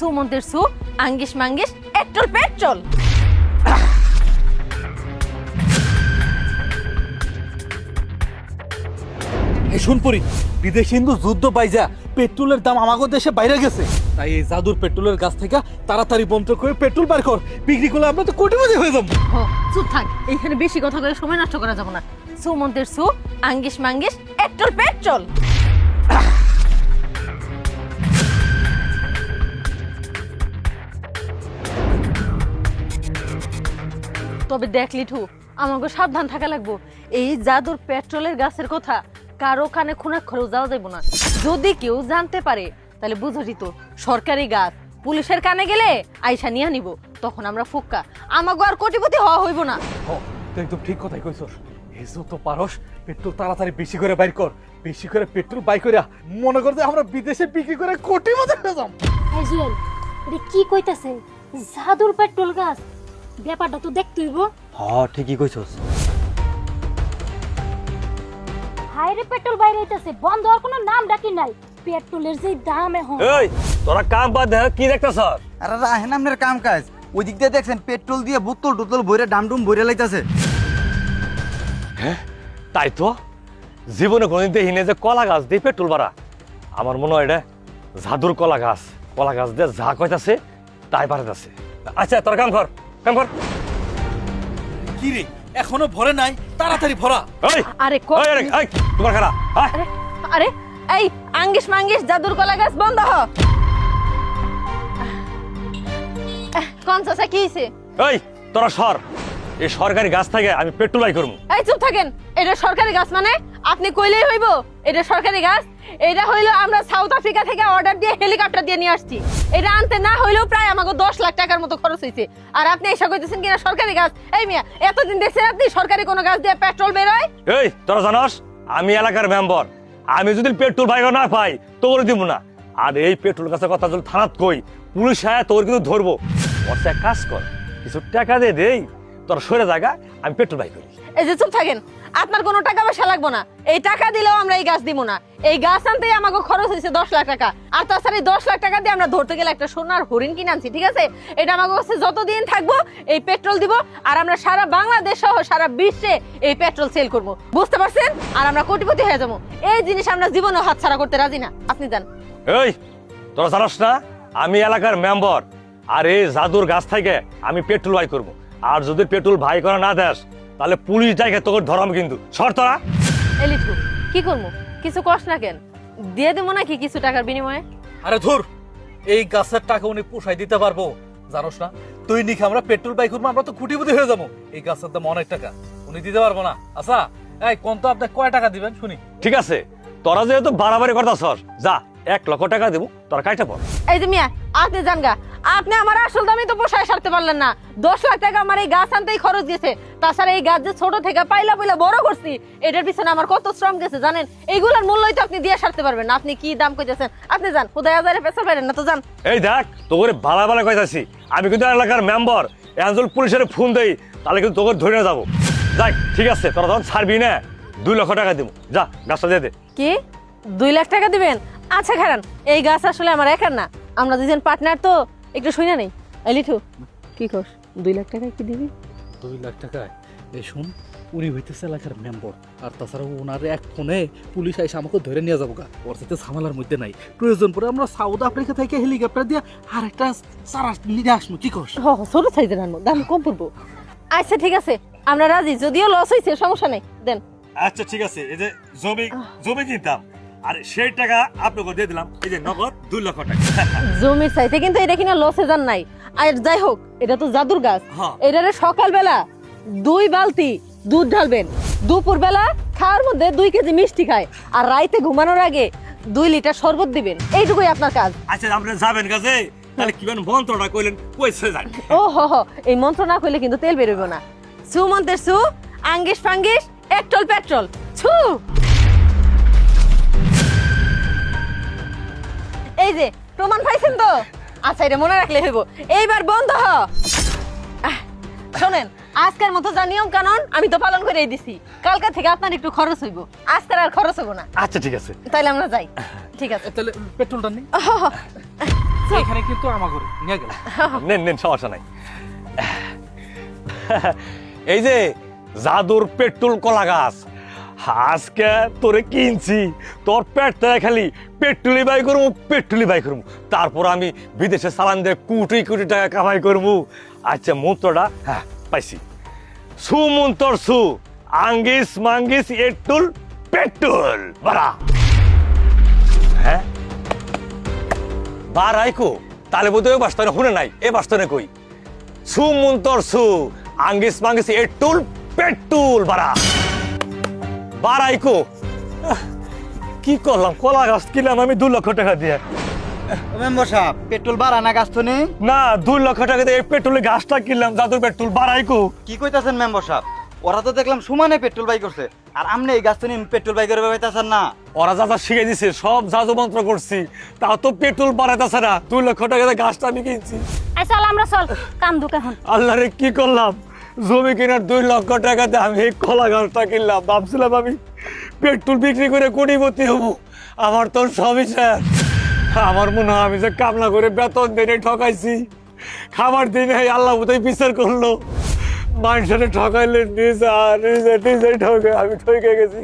সুমন্তের সু আঙ্গিস মাঙ্গিস একটল পেট্রোল। এই শুনপুরি বিদেশি হিন্দু যুদ্ধ পাইজা পেট্রোলের দাম আমাগো দেশে বাইরে গেছে। তাই এই জাদুর পেট্রোলের গাছ থেকে তাড়াতাড়ি বন্ধ করে পেট্রোল বার কর। বিক্রি করলে আমরা তো কোটিপতি হয়ে যাব। চুপ থাক এইখানে বেশি কথা করে সময় নষ্ট করা যাবে না। সুমন্তের সু আঙ্গিস মাঙ্গিস একটল পেট্রোল। তবে দেখ লিঠু আমাকে সাবধান থাকা লাগবো। এই জাদুর পেট্রোলের গাছের কথা কারও কানে খুনাক্ষরেও যাওয়া যাইব না। যদি কেউ জানতে পারে তাহলে বুঝি তো সরকারি গাছ পুলিশের কানে গেলে আইসা নিয়ে নিব তখন আমরা ফুক্কা। আমাকে আর কোটিপতি হওয়া হইব না। তুই একদম ঠিক কথাই কইছস এই তো পারস পেট্রোল তাড়াতাড়ি বেশি করে বাইর কর। বেশি করে পেট্রোল বাই করে মনে কর যে আমরা বিদেশে বিক্রি করে কোটিপতি হয়ে যাব এই জুয়েল এটা কি কইতাছে জাদুর পেট্রোল গাছ? ব্যাপারটা তো দেখতে হইব। হ ঠিকই কইছস। হাইরে পেট্রোল বাইরে হইতাছে বন্ধ হওয়ার কোনো নাম ডাকি নাই। পেট্রোলের যে দাম এখন। এই তোরা কাম বাদ দে কি দেখতাছ আরে রাহেন আপনার কাম কাজ। ওই দিক দিয়ে দেখছেন পেট্রোল দিয়ে বোতল টোতল ভরে ডামডুম ভরে লাইতাছে। হ্যাঁ তাই তো? জীবনে কোনদিন দেখিনি যে কলা গাছ দিয়ে পেট্রোল বাড়া। আমার মনে হয় এটা জাদুর কলা গাছ। কলা গাছ দিয়ে যা কইতাছে তাই বাড়াইতাছে। আচ্ছা তোর কাম কর। কাম কর কি রে এখনও ভরে নাই? তাড়াতাড়ি ভরা। এই আরে এই, ক- এই, এই, তোমার খারাপ আরে আরে এই আঙ্গিস মাঙ্গিস জাদুর কলা গাছ বন্ধ হ। কোন চাচা কি হইছে? এই তোরা সর। এই সরকারি গাছ থেকে আমি পেট্রোল বাই করব। এই চুপ থাকেন। এটা সরকারি গাছ মানে? আপনি কইলেই হইব এটা সরকারি গাছ এটা হইল আমরা সাউথ আফ্রিকা থেকে অর্ডার দিয়ে হেলিকপ্টার দিয়ে নিয়ে আসছি। এটা আনতে না হইলেও প্রায় আমাকে দশ লাখ টাকার মতো খরচ হয়েছে আর আপনি এসে কইতেছেন কিনা সরকারি গাছ? এই মিয়া এতদিন দেখছেন আপনি সরকারি কোনো গাছ দিয়ে পেট্রোল বেরোয় এই তোরা জানাস আমি এলাকার মেম্বার আমি যদি পেট্রোল বাইক না পাই তোর দিব না। আর এই পেট্রোল গাছের কথা যদি থানাত কই পুলিশ আয় তোর কিন্তু ধরবো। অর্থ এক কাজ কর কিছু টাকা দে দেই। তোর সরে জায়গা আমি পেট্রোল বাইক করি। এই যে চুপ থাকেন। আপনার কোনো টাকা পয়সা লাগবো না। এই টাকা দিলেও আমরা এই গাছ দিব না। এই গাছ আনতেই আমাকে খরচ হয়েছে দশ লাখ টাকা। আর তাছাড়া এই দশ লাখ টাকা দিয়ে আমরা ধরতে গেলে একটা সোনার হরিণ কিনে আনছি, ঠিক আছে? এটা আমাকে কাছে যতদিন থাকব এই পেট্রোল দিব, আর আমরা সারা বাংলাদেশ সহ সারা বিশ্বে এই পেট্রোল সেল করব। বুঝতে পারছেন? আর আমরা কোটিপতি হয়ে যাব। এই জিনিস আমরা জীবনেও হাতছাড়া করতে রাজি না। আপনি যান। এই, তোরা জানাস না? আমি এলাকার মেম্বার। আর এই জাদুর গাছ থেকে আমি পেট্রোল বাই করব। আর যদি পেট্রোল ভাই করা না দেস তাহলে পুলিশ ডাইকে তোকে ধরাম কিন্তু। সর তোরা এলিঠু কি করব কিছু কষ্ট না কেন? দিয়ে দেবো নাকি কিছু টাকার বিনিময়ে? আরে ধুর! এই গাছের টাকা উনি পোষাই দিতে পারব। জানোস না তুই নিখে আমরা পেট্রোল বাইক করব আমরা তো কোটিপতি হয়ে যাব। এই গাছের দাম অনেক টাকা উনি দিতে পারব না। আচ্ছা এই কোন তো আপনি কয় টাকা দিবেন? শুনি। ঠিক আছে তোরা যেহেতু বাড়াবাড়ি সর যা এক লক্ষ টাকা দেবো তোরা কাইটা পড় এই যে মিয়া আপনি জানগা আপনি আমার আসল দামই তো পোষায় সারতে পারলেন না। দশ লাখ টাকা আমার এই গাছ আনতেই খরচ গেছে। তাছাড়া এই গাছ যে ছোট থেকে পাইলা পাইলা বড় করছি এটার পিছনে আমার কত শ্রম গেছে জানেন? এইগুলোর মূল্যই তো আপনি দিয়ে সারতে পারবেন না। আপনি কি দাম কইতেছেন? আপনি যান খুদাই হাজারে পেশা পারেন না তো যান। এই দেখ তোকে বালা বালা কইতাছি। আমি কিন্তু এলাকার মেম্বার। এখন পুলিশের ফোন দেই তাহলে কিন্তু তোকে ধরে নিয়ে যাব। যাই ঠিক আছে তোরা তখন ছাড়বি না? দুই লক্ষ টাকা দিব। যা গাছটা দিয়ে দে। কি? দুই লাখ টাকা দিবেন? আচ্ছা খারান এই গাছ আসলে আমার একার না। আমরা দুজন পার্টনার তো। একটু শুনে নেই এলিঠু কি কর দুই লাখ টাকা কি দিবি? দুই লাখ টাকায়? এই শুন উনি হইতেছে এলাকার মেম্বার আর তাছাড়া ওনার এক ফোনে পুলিশ এসে আমাকে ধরে নিয়ে যাব গা ওর সাথে ঝামেলার মধ্যে নাই। প্রয়োজন পরে আমরা সাউথ আফ্রিকা থেকে হেলিকপ্টার দিয়ে আর একটা সারা নিয়ে আসব কি হ, ছোট সাইজের আনব দাম কম পড়ব। আচ্ছা ঠিক আছে আমরা রাজি। যদিও লস হয়েছে সমস্যা নেই। দেন। আচ্ছা ঠিক আছে এই যে জমি জমি কিনতাম আর সেই টাকা আপনাকে দিয়ে দিলাম। এই যে নগদ দুই লক্ষ টাকা। জমির চাইতে কিন্তু এটা কিনা লসে যান নাই। আর যাই হোক এটা তো জাদুর গাছ। হ্যাঁ। এটারে সকালবেলা দুই বালতি দুধ ঢালবেন। দুপুর বেলা খাওয়ার মধ্যে দুই কেজি মিষ্টি খায়। আর রাইতে ঘুমানোর আগে দুই লিটার শরবত দিবেন। এইটুকুই আপনার কাজ। আচ্ছা আপনি যাবেন কাছে তাহলে কীভাবে মন্ত্রটা কইলেন? কইছে যান ও হো হো এই মন্ত্র না করলে কিন্তু তেল বেরোবে না। সু মন্ত্রের সু আঙ্গিস ফাঙ্গিস একটল পেট্রোল। ছু! এই যে প্রমাণ পাইছেন তো? আচ্ছা এটা মনে রাখলে হইব। এইবার বন্ধ হ। আহ, শোনেন আজকের মতো যা নিয়ম কানুন আমি তো পালন করেই দিছি। কালকা থেকে আপনার একটু খরচ হইব। আজকের আর খরচ হইব না। আচ্ছা ঠিক আছে। তাইলে আমরা যাই। ঠিক আছে। তাহলে পেট্রোলটা নেই এখানে কিন্তু আমার ঘরে নিয়ে গেল নেন নেন সমস্যা নাই। এই যে জাদুর পেট্রোল কলা গাছ। আজকে তোরে কিনছি। তোর পেট থেকে খালি পেট্রোলি বাই করব পেট্রোলি বাই করব। তারপর আমি বিদেশে চালান দিয়ে কোটি কোটি টাকা কামাই করব। আচ্ছা মন্ত্রটা হ্যাঁ পাইছি। সুমন্তর সু, আঙ্গিস মাঙ্গিস এটুল পেট্রোল, বাড়া। হ্যাঁ? বারাইকো তাহলে বোধহয় বাস্তবে শুনে নাই, এ বাস্তবে কই? সু মুন্তর সু, আঙ্গিস মাঙ্গিস এটুল পেট্টুল বাড়া। বারাইকো আহ, কি করলাম? কলা গাছ কিনলাম আমি দু লক্ষ টাকা দিয়ে। মেম্বার সাহেব পেট্রোল বাড়া না গাছ তো নেই? না দুই লক্ষ টাকা দিয়ে পেট্রোলের গাছটা কিনলাম জাদুর পেট্রোল বারাইকো কি কইতাছেন মেম্বার সাহেব? ওরা তো দেখলাম সমানে পেট্রোল বাই করছে। আর আপনি এই গাছ তো নিয়ে পেট্রোল বাই করে পাইতাছেন না। ওরা যা যা শিখে দিছে সব জাদু মন্ত্র করছি। তাও তো পেট্রোল বাড়াইতেছে না। দুই লক্ষ টাকা দিয়ে গাছটা আমি কিনছি। আই চল আমরা চল কাম দুক এখন। আল্লাহ রে কি করলাম? জমি কেনার দুই লক্ষ টাকাতে আমি এই কলা গাছটা কিনলাম। ভাবছিলাম আমি পেট্রোল বিক্রি করে কোটিপতি হব। আমার তো সবই স্যার। আমার মনে হয় আমি যে কামনা করে বেতন দিনে ঠকাইছি। খাবার দিনে আল্লাহ বোধহয় বিচার করল। মানুষের ঠকাইলে নিজে নিজে ঠকে, আমি ঠকে গেছি।